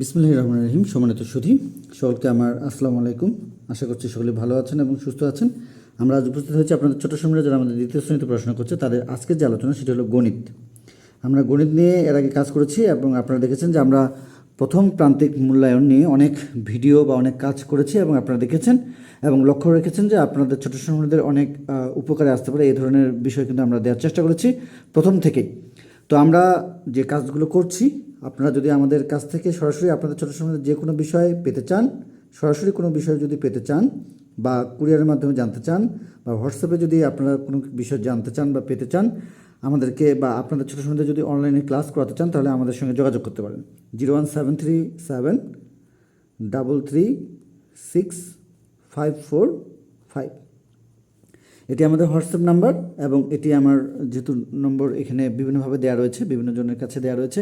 বিসমুল্লাহ রহমান রহিম, সম্মানিত সুধী, সকলকে আমার আসসালামু আলাইকুম। আশা করছি সকলে ভালো আছেন এবং সুস্থ আছেন। আমরা আজ উপস্থিত হয়েছি আপনাদের ছোট সময় যারা আমাদের দ্বিতীয় শ্রেণীতে পড়াশোনা করছে, তাদের আজকের যে আলোচনা সেটি হলো গণিত। আমরা গণিত নিয়ে এর আগে কাজ করেছি এবং আপনারা দেখেছেন যে আমরা প্রথম প্রান্তিক মূল্যায়ন নিয়ে অনেক ভিডিও বা অনেক কাজ করেছি এবং আপনারা দেখেছেন এবং লক্ষ্য রেখেছেন যে আপনাদের ছোট সময়দের অনেক উপকারে আসতে পারে। এই ধরনের বিষয় কিন্তু আমরা দেওয়ার চেষ্টা করেছি প্রথম থেকেই। তো আমরা যে কাজগুলো করছি আপনারা যদি আমাদের কাছ থেকে সরাসরি আপনাদের ছোটো সময় যে কোনো বিষয় পেতে চান, সরাসরি কোনো বিষয় যদি পেতে চান বা কুরিয়ারের মাধ্যমে জানতে চান বা হোয়াটসঅ্যাপে যদি আপনারা কোনো বিষয় জানতে চান বা পেতে চান, আমাদেরকে বা আপনাদের ছোটো সময় যদি অনলাইনে ক্লাস করাতে চান, তাহলে আমাদের সঙ্গে যোগাযোগ করতে পারেন। Zero one seven three seven double three six five four five. এটি আমাদের হোয়াটসঅ্যাপ নাম্বার এবং এটি আমার যেহেতু নম্বর এখানে বিভিন্নভাবে দেওয়া রয়েছে, বিভিন্ন জনের কাছে দেওয়া রয়েছে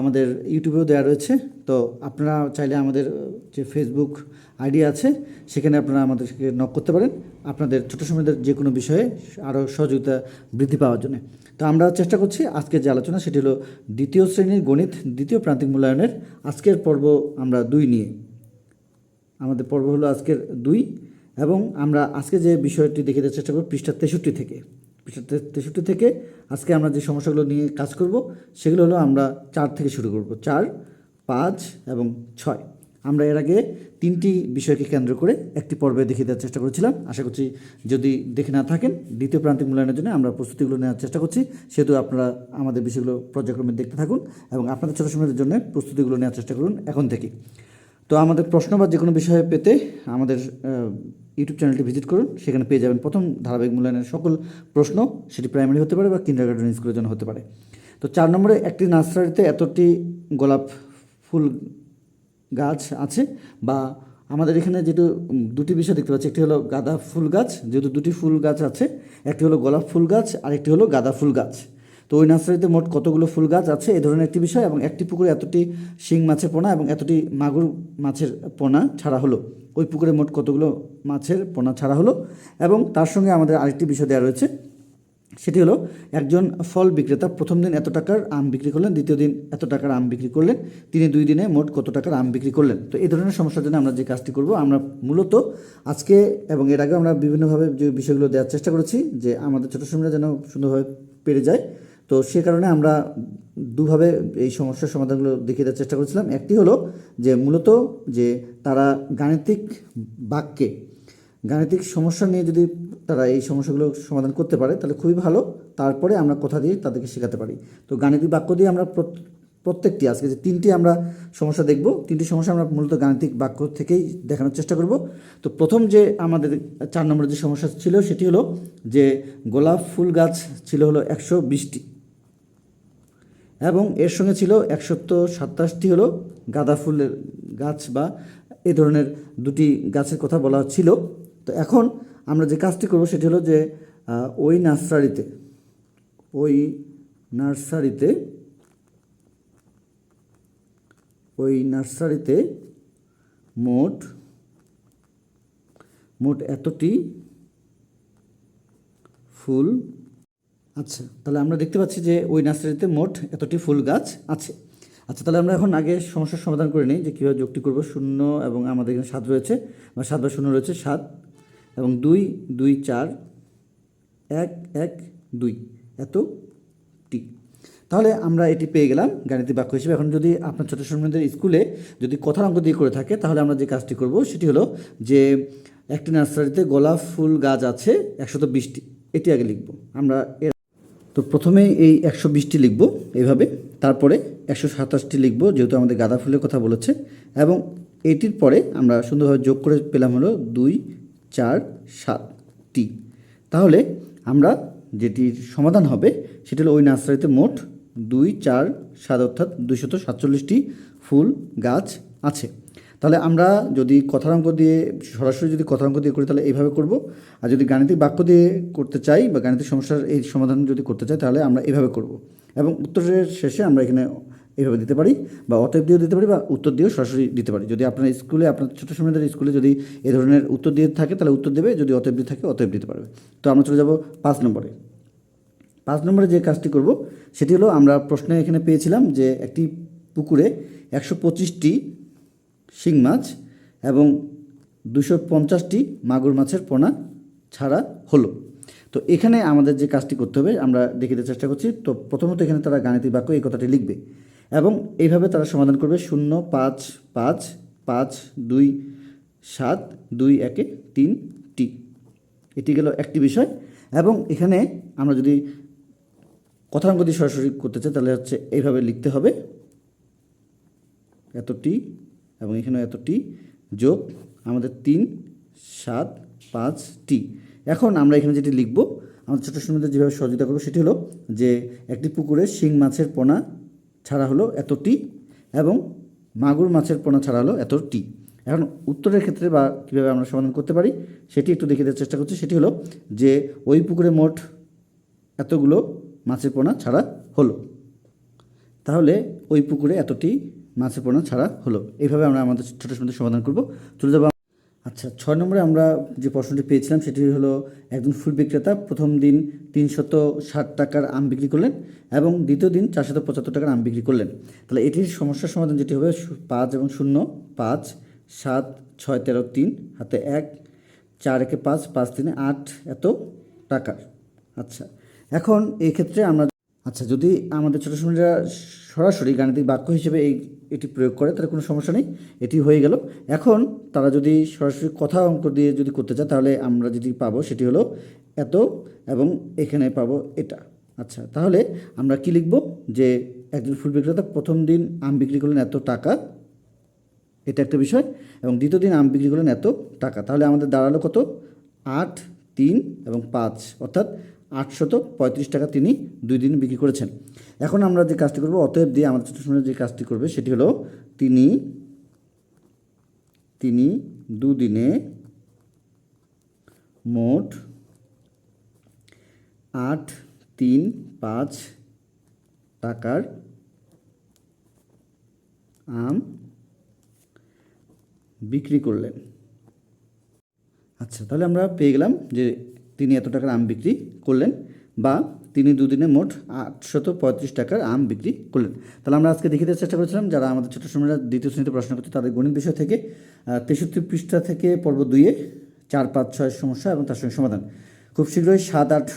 আমাদের ইউটিউবেও দেওয়া রয়েছে। তো আপনারা চাইলে আমাদের যে ফেসবুক আইডি আছে, সেখানে আপনারা আমাদেরকে নক করতে পারেন। আপনাদের ছোটো সময়দের যে কোনো বিষয়ে আরও সহযোগিতা বৃদ্ধি পাওয়ার জন্য। তো আমরা চেষ্টা করছি আজকের যে আলোচনা, সেটি হলো দ্বিতীয় শ্রেণির গণিত, দ্বিতীয় প্রান্তিক মূল্যায়নের। আজকের পর্ব আমরা দুই নিয়ে। আমাদের পর্ব হলো আজকের দুই। এবং আমরা আজকে যে বিষয়টি দেখে চেষ্টা করব পৃষ্ঠা তেষট্টি থেকে। পৃষ্ঠা তেষট্টি থেকে আজকে আমরা যে সমস্যাগুলো নিয়ে কাজ করব, সেগুলো হলো আমরা চার থেকে শুরু করব। চার, পাঁচ এবং ছয়। আমরা এর আগে তিনটি বিষয়কে কেন্দ্র করে একটি পর্বে দেখিয়ে দেওয়ার চেষ্টা করেছিলাম। আশা করছি যদি দেখে না থাকেন, দ্বিতীয় প্রান্তিক মূল্যায়নের জন্য আমরা প্রস্তুতিগুলো নেওয়ার চেষ্টা করছি। সেহেতু আপনারা আমাদের বিষয়গুলো পর্যায়ক্রমে দেখতে থাকুন এবং আপনাদের ছোটো সময়ের জন্য প্রস্তুতিগুলো নেওয়ার চেষ্টা করুন এখন থেকেই তো আমাদের প্রশ্ন বা যে কোনো বিষয়ে পেতে আমাদের ইউটিউব চ্যানেলটি ভিজিট করুন। সেখানে পেয়ে যাবেন প্রথম ধারাবাহিক মূল্যায়নের সকল প্রশ্ন। সেটি প্রাইমারি হতে পারে বা কিন্ডার গার্ডেন স্কুলের জন্য হতে পারে। তো চার নম্বরে একটি নার্সারিতে এতটি গোলাপ ফুল গাছ আছে বা আমাদের এখানে উম, দুটি বিষয় দেখতে পাচ্ছি। একটি হলো গাঁদা ফুল গাছ যেহেতু দুটি ফুল গাছ আছে একটি হলো গোলাপ ফুল গাছ আর একটি হলো গাঁদা ফুল গাছ। তো ওই নার্সারিতে মোট কতগুলো ফুল গাছ আছে এই ধরনের একটি বিষয় এবং একটি পুকুরে এতটি শিং মাছের পোনা এবং এতটি মাগুর মাছের পোনা ছাড়া হলো। ওই পুকুরে মোট কতগুলো মাছের পোনা ছাড়া হলো এবং তার সঙ্গে আমাদের আরেকটি বিষয় দেওয়া রয়েছে। সেটি হলো, একজন ফল বিক্রেতা প্রথম দিন এত টাকার আম বিক্রি করলেন, দ্বিতীয় দিন এত টাকার আম বিক্রি করলেন, তিনি দুই দিনে মোট কত টাকার আম বিক্রি করলেন। তো এই ধরনের সমস্যার জন্য আমরা যে কাজটি করব, আমরা মূলত আজকে এবং এর আগে আমরা বিভিন্নভাবে যে বিষয়গুলো দেওয়ার চেষ্টা করেছি, যে আমাদের ছোটো সময়রা যেন সুন্দরভাবে পেরে যায় তো সে কারণে আমরা দুভাবে এই সমস্যার সমাধানগুলো দেখিয়ে দেওয়ার চেষ্টা করেছিলাম। একটি হলো যে মূলত যে তারা গাণিতিক বাক্যে, গাণিতিক সমস্যা নিয়ে যদি তারা এই সমস্যাগুলো সমাধান করতে পারে, তাহলে খুবই ভালো। তারপরে আমরা কথা দিয়ে তাদেরকে শেখাতে পারি। তো গাণিতিক বাক্য দিয়ে আমরা প্রত- প্রত্যেকটি, আজকে যে তিনটি আমরা সমস্যা দেখব, তিনটি সমস্যা আমরা মূলত গাণিতিক বাক্য থেকেই দেখানোর চেষ্টা করব। তো প্রথম যে আমাদের চার নম্বরের যে সমস্যা ছিল, সেটি হলো যে গোলাপ ফুল গাছ ছিল হলো একশো বিশটি। এবং এর সঙ্গে ছিল একশত সাতাশটি হলো গাঁদা ফুলের গাছ বা এই ধরনের দুটি গাছের কথা বলা ছিল। তো এখন আমরা যে কাজটি করব সেটি হলো যে ওই নার্সারিতে ওই নার্সারিতে ওই নার্সারিতে মোট মোট এতটি ফুল আচ্ছা তাহলে আমরা দেখতে পাচ্ছি যে ওই নার্সারিতে মোট এতটি ফুল গাছ আছে। আচ্ছা তাহলে আমরা এখন আগে সমস্যার সমাধান করে নিই যে কীভাবে যোগটি করব। শূন্য এবং আমাদের এখানে সাত রয়েছে, বা সাত বা শূন্য রয়েছে, সাত এবং দুই দুই, চার, এক এক, দুই এত টি তাহলে আমরা এটি পেয়ে গেলাম গাণিতিক বাক্য হিসেবে। এখন যদি আপনার ছোটো সন্তানদের স্কুলে যদি কথার অঙ্ক দিয়ে করে থাকে, তাহলে আমরা যে কাজটি করব সেটি হলো যে একটি নার্সারিতে গোলাপ ফুল গাছ আছে একশত বিশটি, এটি আগে লিখব। আমরা এর তো প্রথমে এই একশো বিশটি লিখব এভাবে, তারপরে একশো সাতাশটি লিখব, যেহেতু আমাদের গাঁদা ফুলের কথা বলেছে, এবং এটির পরে আমরা সুন্দরভাবে যোগ করে পেলাম হলো দুই, চার, সাতটি। তাহলে আমরা যেটির সমাধান হবে, সেটি হলো ওই নার্সারিতে মোট দুই, চার, সাত অর্থাৎ দুইশত সাতচল্লিশটি ফুল, গাছ আছে। তাহলে আমরা যদি কথার অঙ্ক দিয়ে, সরাসরি যদি কথার অঙ্ক দিয়ে করি, তাহলে এইভাবে করব। আর যদি গাণিতিক বাক্য দিয়ে করতে চাই বা গাণিতিক সমস্যার এই সমাধান যদি করতে চাই, তাহলে আমরা এভাবে করব। এবং উত্তরের শেষে আমরা এখানে এইভাবে দিতে পারি বা অতএব দিয়েও দিতে পারি বা উত্তর দিয়েও সরাসরি দিতে পারি। যদি আপনার স্কুলে, আপনার ছোটো সময়দের স্কুলে যদি এ ধরনের উত্তর দিয়ে থাকে, তাহলে উত্তর দেবে। যদি অতএব দিয়ে থাকে, অতএব দিতে পারবে। তো আমরা চলে যাব পাঁচ নম্বরে। পাঁচ নম্বরে যে কাজটি করব, সেটি হলো আমরা প্রশ্নে এখানে পেয়েছিলাম যে একটি পুকুরে একশো পঁচিশটি শিং মাছ এবং দুশো পঞ্চাশটি মাগুর মাছের পোনা ছাড়া হলো। তো এখানে আমাদের যে কাজটি করতে হবে, আমরা দেখিতে চেষ্টা করছি, তো প্রথমত এখানে তারা গাণিতিক বাক্য এই কথাটি লিখবে এবং এইভাবে তারা সমাধান করবে শূন্য, পাঁচ পাঁচ পাঁচ, দুই, সাত, দুই, একে তিন, টি। এটি গেল একটি বিষয় এবং এখানে আমরা যদি কথাঙ্ক দিয়ে সরাসরি করতে চাই, তাহলে হচ্ছে এইভাবে লিখতে হবে। এতটি এবং এখানেও এতটি যোগ, আমাদের তিন, সাত, পাঁচ, টি। এখন আমরা এখানে যেটি লিখব, আমাদের ছোটো সুন্দর যেভাবে সহযোগিতা করব সেটি হলো যে একটি পুকুরে শিং মাছের পোনা ছাড়া হলো এতটি এবং মাগুর মাছের পোনা ছাড়া হলো এতটি। এখন উত্তরের ক্ষেত্রে বা কীভাবে আমরা সমাধান করতে পারি সেটি একটু দেখে দেওয়ার চেষ্টা করছি। সেটি হলো যে ওই পুকুরে মোট এতগুলো মাছের পোনা ছাড়া হলো। তাহলে ওই পুকুরে এতটি মাছের পোনা ছাড়া হলো। এইভাবে আমরা আমাদের ছোটো সময় সমাধান করব। চলে যাব আচ্ছা ছয় নম্বরে আমরা যে প্রশ্নটি পেয়েছিলাম, সেটি হলো একজন ফুল বিক্রেতা প্রথম দিন তিনশত ষাট টাকার আম বিক্রি করলেন এবং দ্বিতীয় দিন চারশত পঁচাত্তর টাকার আম বিক্রি করলেন। তাহলে এটির সমস্যার সমাধান যেটি হবে পাঁচ এবং শূন্য, পাঁচ, সাত, ছয়, তেরো, তিন, হাতে এক, চার একে পাঁচ পাঁচ, তিনে আট এত টাকার। আচ্ছা এখন এক্ষেত্রে আমরা আচ্ছা যদি আমাদের ছোটো সময়রা সরাসরি গাণিতিক বাক্য হিসেবে এই, এটি প্রয়োগ করে, তাহলে কোনো সমস্যা নেই, এটি হয়ে গেল। এখন তারা যদি সরাসরি কথা অঙ্ক দিয়ে যদি করতে চায়, তাহলে আমরা যেটি পাবো সেটি হলো এত এবং এখানে পাবো এটা। আচ্ছা তাহলে আমরা কি লিখব? যে একজন ফুল বিক্রেতা প্রথম দিন আম বিক্রি করলেন এত টাকা, এটা একটা বিষয়, এবং দ্বিতীয় দিন আম বিক্রি করলেন এত টাকা। তাহলে আমাদের দাঁড়াল কত? আট, তিন এবং পাঁচ। অর্থাৎ আটশত পঁয়ত্রিশ টাকা তিনি দুই দিন বিক্রি করেছেন। এখন আমরা যে কাজটি করব, অতএব দিয়ে আমাদের ছোটো যে কাজটি করবে, সেটি হলো তিনি তিনি দুদিনে মোট আট, তিন, পাঁচ টাকার আম বিক্রি করলেন। আচ্ছা তাহলে আমরা পেয়ে গেলাম যে তিনি এত টাকার আম বিক্রি করলেন বা তিনি দুদিনে মোট আটশত পঁয়ত্রিশ টাকার আম বিক্রি করলেন। তাহলে আমরা আজকে দেখিতে চেষ্টা করেছিলাম, যারা আমাদের ছোটো সময়রা দ্বিতীয় শ্রেণীতে পড়াশোনা করছে, তাদের গণিত বিষয় থেকে তেষট্টি পৃষ্ঠা থেকে পর্ব দুইয়ে চার, পাঁচ, ছয় সমস্যা এবং তার সঙ্গে সমাধান। খুব শীঘ্রই সাত, আট,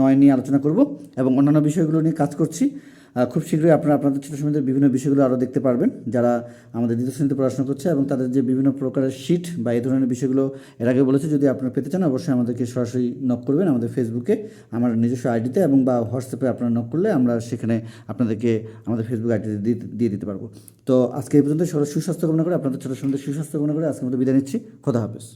নয় নিয়ে আলোচনা করব এবং অন্যান্য বিষয়গুলো নিয়ে কাজ করছি। খুব শীঘ্রই আপনারা আপনাদের ছোটো সময়ের বিভিন্ন বিষয়গুলো আরও দেখতে পারবেন। যারা আমাদের দ্বিতীয় শ্রেণীতে পড়াশোনা করছে এবং তাদের যে বিভিন্ন প্রকারের শিট বা এই ধরনের বিষয়গুলো এর আগে বলেছে, যদি আপনারা পেতে চান অবশ্যই আমাদেরকে সরাসরি নক করবেন আমাদের ফেসবুকে আমার নিজস্ব আইডিতে এবং বা হোয়াটসঅ্যাপে আপনারা নক করলে আমরা সেখানে আপনাদেরকে আমাদের ফেসবুক আইডিতে দিয়ে দিতে পারব। তো আজকে এই পর্যন্ত সুস্বাস্থ্য কামনা করে, আপনাদের ছোটো সময় সুস্বাস্থ্য কামনা করে আজকের মতো বিদায় নিচ্ছি। খোদা হাফেজ।